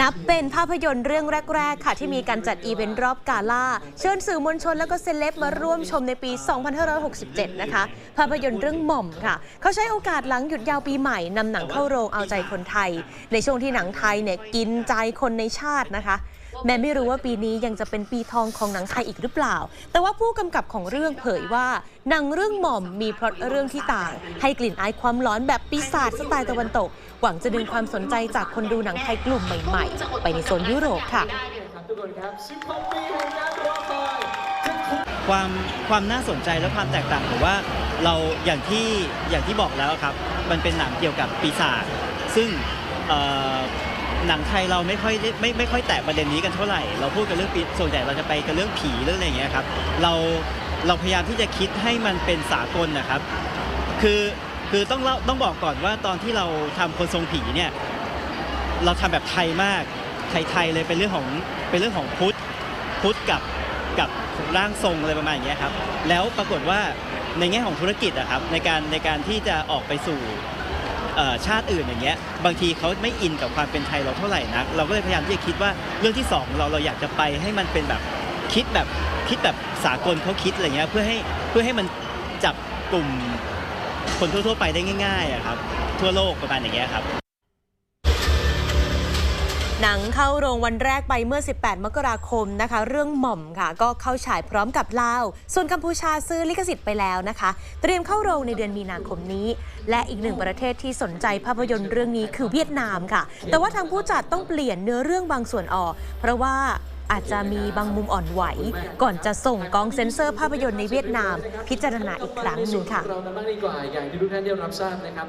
นับเป็นภาพยนตร์เรื่องแรก ๆ ค่ะ ที่มีการจัดอีเวนต์รอบกาล่า เชิญสื่อมวลชนและก็เซเลบมาร่วมชมในปี 2567 นะคะ ภาพยนตร์เรื่องหม่อมค่ะ เขาใช้โอกาสหลังหยุดยาวปีใหม่นำหนังเข้าโรงเอาใจคนไทย ในช่วงที่หนังไทยเนี่ยกินใจคนในชาตินะคะ แม้ไม่รู้ว่าปีนี้ยังจะเป็นปีทองของหนังไทยอีกหรือเปล่า แต่ว่าผู้กำกับของเรื่องเผยว่า หนังเรื่องหม่อมมีพล็อตเรื่องที่ต่าง ให้กลิ่นอายความร้อนแบบปีศาจสไตล์ตะวันตก หวังจะดึงความสนใจจากคนดูหนังไทยกลุ่มใหม่ ๆ ไปในโซนยุโรปค่ะความความน่าสนใจและความแตกต่างผมว่าเราอย่างที่อย่างที่บอกแล้วครับ มันเป็นหนังเกี่ยวกับปีศาจซึ่ง หนังไทยเราไม่ค่อยได้ไม่ไม่ค่อยแตะประเด็นนี้กันเท่าไหร่ เราพูดกันเรื่องปีส่วนใหญ่เราจะไปกันเรื่องผีเรื่องอะไรอย่างเงี้ยครับ เราเราพยายามที่จะคิดให้มันเป็นสากลนะครับ คือคือต้องเล่าต้องบอกก่อนว่าตอนที่เราทำคนทรงผีเนี่ยเราทำแบบไทยมากไทยๆเลยเป็นเรื่องของเป็นเรื่องของพุทธพุทธกับกับร่างทรงอะไรประมาณอย่างเงี้ยครับ แล้วปรากฏว่าในแง่ของธุรกิจอะครับในการในการที่จะออกไปสู่ ชาติอื่นอย่างเงี้ยบางทีเขาไม่อินกับความเป็นไทยเราเท่าไหร่นัก เราก็เลยพยายามที่จะคิดว่าเรื่องที่สองเราเราอยากจะไปให้มันเป็นแบบคิดแบบคิดแบบสากลเขาคิดอะไรเงี้ยเพื่อให้เพื่อให้มันจับกลุ่มคนทั่วๆไปได้ง่ายๆอะครับทั่วโลกประมาณอย่างเงี้ยครับ หนังเข้าโรงวันแรกไปเมื่อ 18 มกราคมนะคะ เรื่องหม่อมค่ะ ก็เข้าฉายพร้อมกับลาว ส่วนกัมพูชาซื้อลิขสิทธิ์ไปแล้วนะคะ เตรียมเข้าโรงในเดือนมีนาคมนี้ และอีกหนึ่งประเทศที่สนใจภาพยนตร์เรื่องนี้คือเวียดนามค่ะ แต่ว่าทางผู้จัดต้องเปลี่ยนเนื้อเรื่องบางส่วนออก เพราะว่าอาจจะมีบางมุมอ่อนไหว ก่อนจะส่งกองเซ็นเซอร์ภาพยนตร์ในเวียดนาม พิจารณาอีกครั้งหนึ่งค่ะเราบ้างดีกว่าอย่างที่ทุกท่านได้รับทราบนะครับ